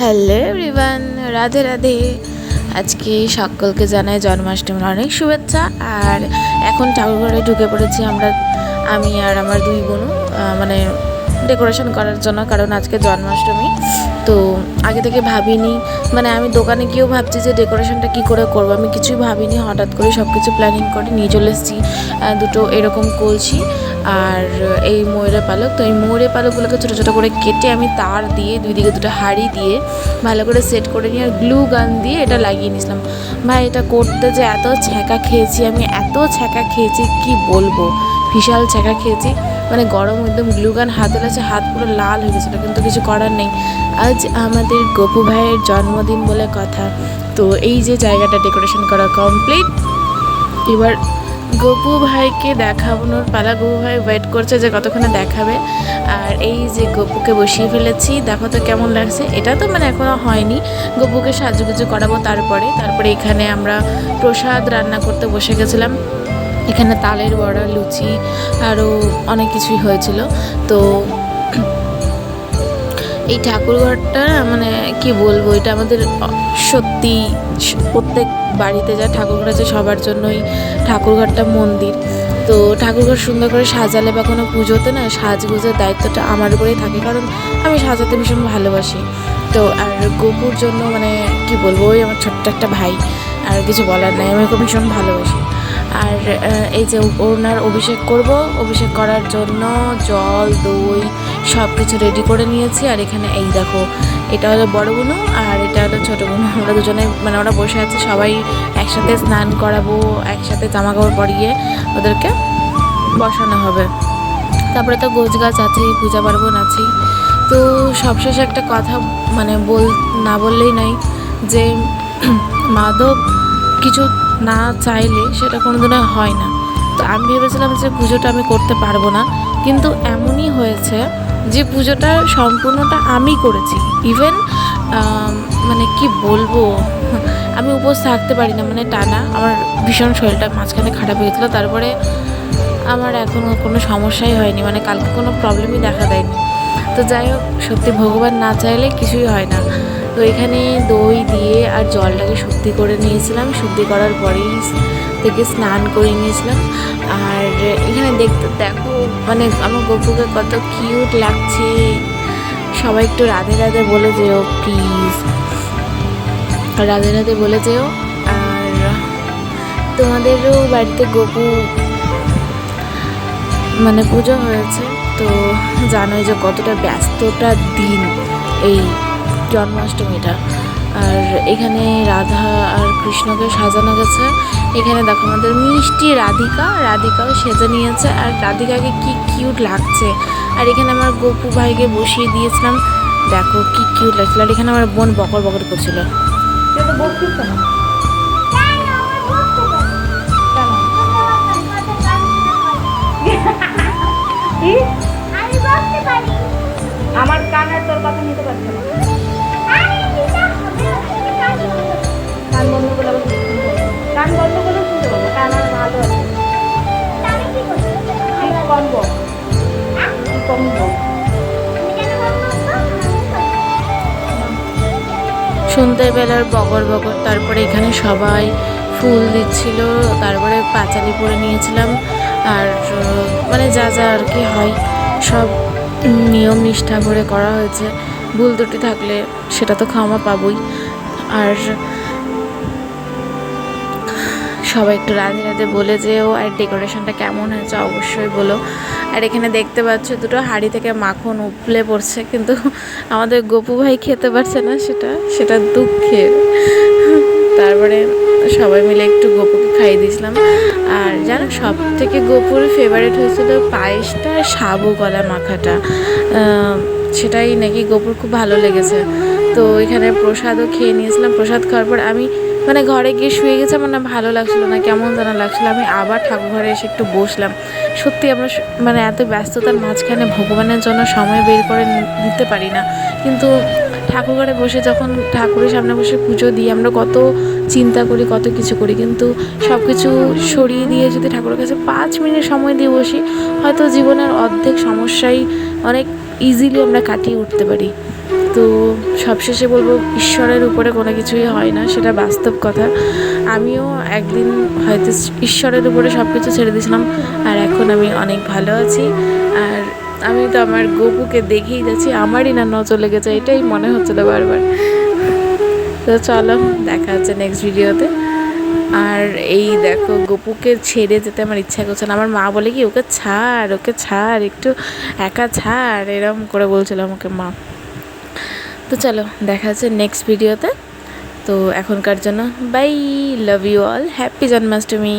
Hello everyone, Radhe Radhe. আজকে সকলকে জানাই জন্মাষ্টমীর অনেক শুভেচ্ছা। আর এখন ঠাকুরঘরে ঢুকে পড়েছি আমরা, আমি আর আমার দুই বোনু মানে ডেকোরেশন করার জন্য, কারণ আজকে জন্মাষ্টমী। তো আগে থেকে ভাবিনি মানে আমি দোকানে গিয়েও ভাবছি যে ডেকোরেশনটা কী করে করব। আমি কিছুই ভাবিনি, হঠাৎ করে সব কিছু প্ল্যানিং করে নিয়ে চলে এসেছি। দুটো এরকম কলসি। আর এই ময়ূরের পালক। তো এই ময়ূরের পালকগুলোকে ছোটো ছোটো করে কেটে আমি তার দিয়ে, দুই দিকে দুটো হাড়ি দিয়ে ভালো করে সেট করে নিয়ে আর গ্লু গান দিয়ে এটা লাগিয়ে নিয়েছিলাম। ভাই, এটা করতে যে এত ছ্যাঁকা খেয়েছি, আমি এত ছ্যাঁকা খেয়েছি, কি বলব? বিশাল ছ্যাঁকা খেয়েছি। মানে গরম একদম গ্লু গান, হাতে লাগছে হাত পুরো লাল হয়ে গেছিল, কিন্তু কিছু করার নেই। আজ আমাদের গপু ভাইয়ের জন্মদিন বলে কথা। তো এই যে জায়গাটা ডেকোরেশন করা কমপ্লিট এবার গপু ভাইকে দেখানোর পালা গপু ভাই ওয়েট করছে যে কতক্ষণে দেখাবে। আর এই যে গপুকে বসিয়ে ফেলেছি, দেখো তো কেমন লাগছে। এটা তো মানে এখনও হয়নি। গপুকে সাজুগুজু করাবো তারপরে। তারপরে এখানে আমরা প্রসাদ রান্না করতে বসে গেছিলাম। এখানে তালের বড়া, লুচি আরও অনেক কিছুই হয়েছিল। তো এই ঠাকুরঘরটা মানে কি বলব, এটা আমাদের সত্যি প্রত্যেক বাড়িতে যা ঠাকুরঘর আছে সবার জন্যই ঠাকুরঘরটা মন্দির। তো ঠাকুরঘর সুন্দর করে সাজালে বা কোনো পুজোতে না সাজগুজের দায়িত্বটা আমার উপরেই থাকে, কারণ আমি সাজাতে ভীষণ ভালোবাসি। তো আর গোপুর জন্য মানে কি বলব, ওই আমার ছোট্ট একটা ভাই, আর কিছু বলার নাই, আমি ওকে ভীষণ ভালোবাসি। আর এই যে ওনার অভিষেক করব, অভিষেক করার জন্য জল, দই সব কিছু রেডি করে নিয়েছি। আর এখানে এই দেখো, এটা হলো বড় বোনও আর এটা হলো ছোটো বোনু আমরা দুজনে মানে ওরা বসে আছে, সবাই একসাথে স্নান করাবো, একসাথে জামা কাপড় পরিয়ে ওদেরকে বসানো হবে। তারপরে তো গোছ গাছ আছেই, পূজা পার্বণ আছেই। তো সবশেষে একটা কথা মানে বল, না বললেই নাই যে মাধব কিছু না চাইলে সেটা কোনোদিনও হয় না। তো আমি ভেবেছিলাম যে পুজোটা আমি করতে পারব না, কিন্তু এমনই হয়েছে যে পুজোটা সম্পূর্ণটা আমি করেছি। ইভেন মানে কি বলব? আমি উপোস থাকতে পারি না মানে টানা। আমার ভীষণ শরীরটা মাঝখানে খারাপ হয়েছিল, তারপরে আমার এখনও কোনো সমস্যাই হয়নি মানে কালকে কোনো প্রবলেমই দেখা দেয়নি। তো যাই হোক, সত্যি ভগবান না চাইলে কিছুই হয় না। তো এখানে দই দিয়ে আর জলটাকে শুদ্ধি করে নিয়েছিলাম। শুদ্ধি করার পরেই থেকে স্নান করে নিয়েছিলাম। আর দেখতে দেখো। মানে আমার গপুকে কত কিউট লাগছে। সবাই একটু রাধে রাধে বলে যেও প্লিজ রাধে রাধে বলে যেও। আর তোমাদেরও বাড়িতে গপু মানে পুজো হয়েছে, তো জানোই যে কতটা ব্যস্ততা দিন এই জন্মাষ্টমীটা। আর এখানে রাধা আর কৃষ্ণকে সাজানো গেছে। এখানে দেখো আমাদের মিষ্টি রাধিকা, রাধিকাও সেজে নিয়েছে আর রাধিকাকে কি কিউট লাগছে। আর এখানে আমার গপু ভাইকে বসিয়ে দিয়েছিলাম। দেখো কি কিউট লাগছিল। আর এখানে আমার বোন বকর বকর করছিল। সন্ধ্যের বেলার বগর বগর, তারপরে এখানে সবাই ফুল দিচ্ছিল, তারপরে পাঁচালি পরে নিয়েছিলাম, আর মানে যা যা আর কি হয়, সব নিয়ম নিষ্ঠা করে করা হয়েছে। ভুল দুটি থাকলে সেটা তো ক্ষমা পাবই। আর সবাই একটু রাধে রাধে বলে যেও, আর ডেকোরেশনটা কেমন হয়েছে অবশ্যই বলো। আর এখানে দেখতে পাচ্ছ দুটো হাঁড়ি থেকে মাখন উপলে পড়ছে, কিন্তু আমাদের গপু ভাই খেতে পারছে না সেটা সেটা দুঃখের। তারপরে সবাই মিলে একটু গপুকে খাইয়ে দিয়েছিলাম। আর জানো সব থেকে গপুর ফেভারিট হয়েছিল পায়েসটা আর সাবু গলা মাখাটা সেটাই নাকি গপুর খুব ভালো লেগেছে। তো এখানে প্রসাদও খেয়ে নিয়েছিলাম। প্রসাদ খাওয়ার পর আমি মানে ঘরে গিয়ে শুয়ে গেছে, আমার না ভালো লাগছিল না, কেমন যেন লাগছিল। আমি আবার ঠাকুর ঘরে এসে একটু বসলাম। সত্যি আমরা মানে এত ব্যস্ততার মাঝখানে ভগবানের জন্য সময় বের করে নিতে পারি না। কিন্তু ঠাকুর ঘরে বসে যখন ঠাকুরের সামনে বসে পুজো দিই, আমরা কত চিন্তা করি, কত কিছু করি। কিন্তু সব কিছু সরিয়ে দিয়ে যদি ঠাকুরের কাছে পাঁচ মিনিট সময় দিয়ে বসি, হয়তো জীবনের অর্ধেক সমস্যাই অনেক ইজিলি আমরা কাটিয়ে উঠতে পারি। তো সবশেষে বলব, ঈশ্বরের উপরে কোনো কিছুই হয় না, সেটা বাস্তব কথা। আমিও একদিন হয়তো ঈশ্বরের উপরে সব কিছু ছেড়ে দিয়েছিলাম, আর এখন আমি অনেক ভালো আছি। আর আমি তো আমার গপুকে দেখেই যাচ্ছি, আমারই না নজর লেগেছে, এটাই মনে হচ্ছিল বারবার। তো চলো, দেখা হচ্ছে নেক্সট ভিডিওতে আর এই দেখো, গপুকে ছেড়ে যেতে আমার ইচ্ছা করছে না। আমার মা বলে কি, ওকে ছাড় ওকে ছাড়, একটু একা ছাড়। এরম করে বলছিল আমাকে মা। তো চলো, দেখা হচ্ছে নেক্সট ভিডিওতে তো। এখনকার জন্য bye love you all happy Janmashtami.